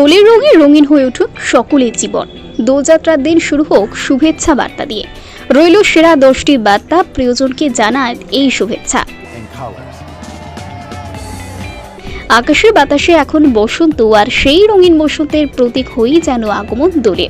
দোলের রঙে রঙিন হয়ে উঠুক সকলের জীবন। দোলযাত্রার দিন শুরু হোক শুভেচ্ছা বার্তা দিয়ে। রইল সেরা দশটি বার্তা প্রিয়জনকে জানায় এই শুভেচ্ছা। আকাশে বাতাসে এখন বসন্ত আর সেই রঙিন বসন্তের প্রতীক হয়েই যেন আগমন দোলে।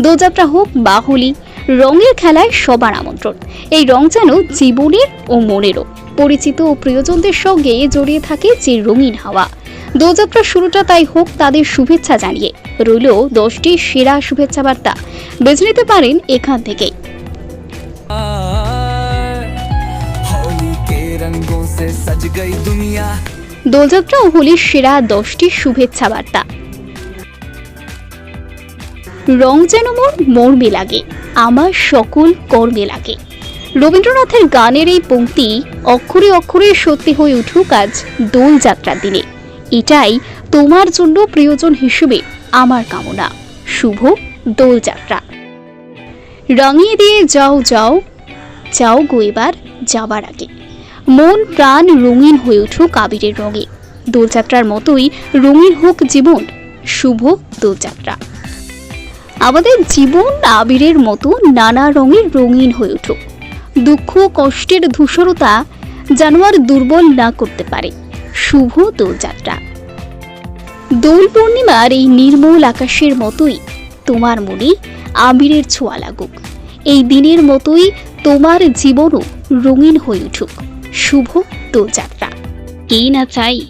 দোলযাত্রা হোক বা হোলি, রঙের খেলায় সবার আমন্ত্রণ। এই রং যেন জীবনের ও মনেরও। পরিচিত ও প্রিয়জনদের সঙ্গে জড়িয়ে থাকে যে রঙিন হাওয়া। দোলযাত্রার শুরুটা তাই হোক তাদের শুভেচ্ছা জানিয়ে। রইল দশটি সেরা শুভেচ্ছা বার্তা বেছে নিতে পারেন এখান থেকেই। দোলযাত্রা ও হোলির সেরা দশটি শুভেচ্ছা বার্তা রং যেন মোর মর্মে লাগে আমার সকল কর্মে লাগে। রবীন্দ্রনাথের গানের এই পঙ্ক্তি অক্ষরে অক্ষরে সত্যি হয়ে উঠুক আজ দোলযাত্রার দিনে। এটাই তোমার জন্য প্রিয়জন হিসেবে আমার কামনা। শুভ দোলযাত্রা। রঙিয়ে দিয়ে যাও যাও যাও গো এবার যাবার আগে। মন প্রাণ রঙিন হয়ে উঠুক আবিরের রঙে। দোলযাত্রার মতোই রঙিন হোক জীবন। শুভ দোলযাত্রা। আমাদের জীবন আবিরের মতো নানা রঙের রঙিন হয়ে উঠুক। দুঃখ, কষ্টের ধূসরতা যেন আর দুর্বল না করতে পারে। শুভ দোলযাত্রা। দোল পূর্ণিমার এই নির্মল আকাশের মতোই তোমার মনে আবিরের ছোঁয়া লাগুক। এই দিনের মতোই তোমার জীবনও রঙিন হয়ে উঠুক। শুভ দোলযাত্রা। কে না চাই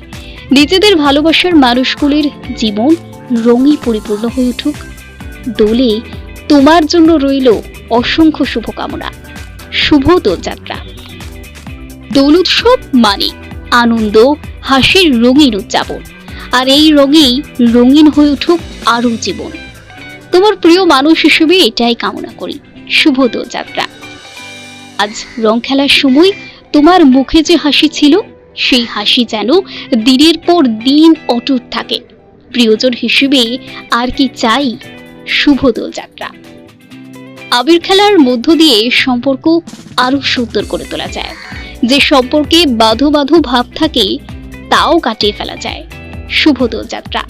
নিজেদের ভালোবাসার মানুষগুলির জীবন রঙে পরিপূর্ণ হয়ে উঠুক। দোলে তোমার জন্য রইল অসংখ্য শুভকামনা। শুভ দোলযাত্রা। দোল উৎসব মানে আনন্দ হাসির রঙিন উদযাপন। আর এই রঙেই রঙিন হয়ে উঠুক আরও জীবন। তোমার প্রিয় মানুষ হিসেবে এটাই কামনা করি। শুভ দোলযাত্রা। আজ রং খেলার সময় তোমার মুখে যে হাসি ছিল, সেই হাসি যেন দিনের পর দিন অটুট থাকে। প্রিয়জন হিসেবে আর কি চাই শুভ দোলযাত্রা। আবির খেলার মধ্য দিয়ে সম্পর্ক আরও সুন্দর করে তোলা যায়। যে সম্পর্কে বাধো বাধো ভাব থাকে তাও কাটিয়ে ফেলা যায়। শুভ দোলযাত্রা।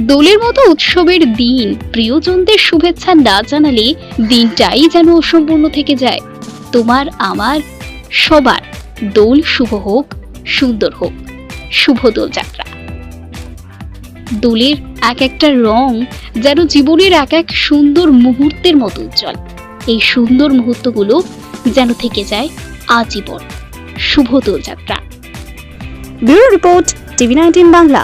দোলের মতো উৎসবের দিন, প্রিয়জনদের শুভেচ্ছা না জানালে দিনটাই যেন অসম্পূর্ণ থেকে যায়। তোমার, আমার, সবার, দোল শুভ হোক, সুন্দর হোক, শুভ দোলযাত্রা। দোলের এক একটা রং যেন জীবনের এক এক সুন্দর মুহূর্তের মতো উজ্জ্বল। এই সুন্দর মুহূর্তগুলো যেন থেকে যায় আজীবন। শুভ Doljatra. Bureau report TV nineteen Bangla.